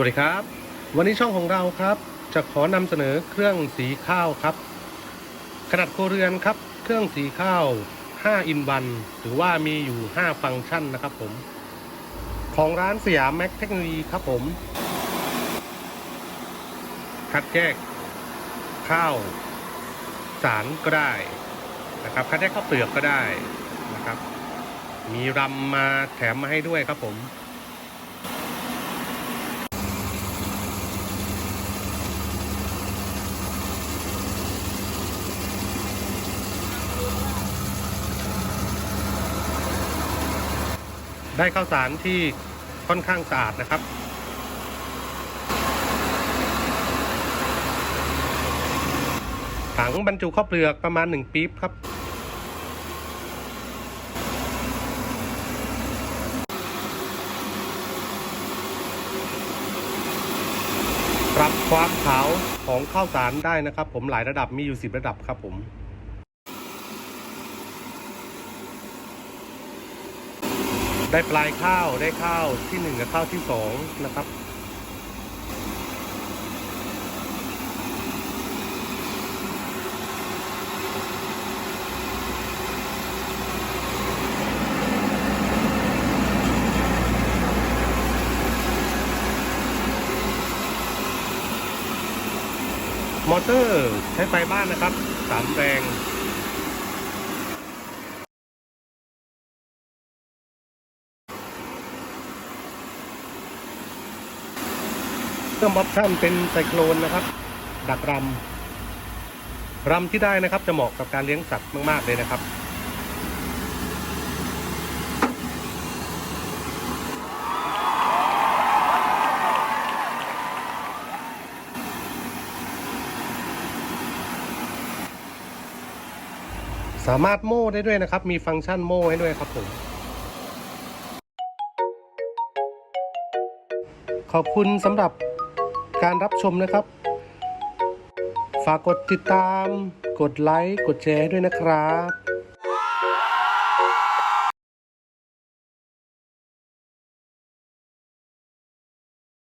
วัสดีครับ วันนี้ช่องของเราครับ จะขอนำเสนอเครื่องสีข้าวครับ ขนาดโครเรือนครับ เครื่องสีข้าว 5 อินวันหรือว่ามีอยู่ 5 ฟังก์ชันนะครับผม ของร้านสยามแม็กเทคโนโลยีครับผม คัดแยก ข้าว สารก็ได้นะครับ คัดแยกข้าวเปลือกก็ได้นะครับ มีรำมาแถมมาให้ด้วยครับผม ได้ข้าวสารที่ค่อนข้างสะอาดนะครับ ถังบรรจุข้าวเปลือกประมาณ 1 ปี๊บครับ ปรับความขาวของข้าวสารได้นะครับ ผมหลายระดับมีอยู่ 10 ระดับครับผม ได้ปลายข้าวได้ข้าวที่หนึ่งกับข้าวที่สองนะครับ มอเตอร์ใช้ไฟบ้านนะครับสามแรง เครื่องออปชั่นเป็นไซโครนนะครับ ดักรำรำที่ได้นะครับจะเหมาะกับการเลี้ยงสัตว์มาก ๆ เลยนะครับ สามารถโม่ได้ด้วยนะครับ มีฟังก์ชันโม่ให้ด้วยครับผมขอบคุณสำหรับ การรับชมนะครับ ฝากกดติดตาม กดไลค์ กดแชร์ด้วยนะครับ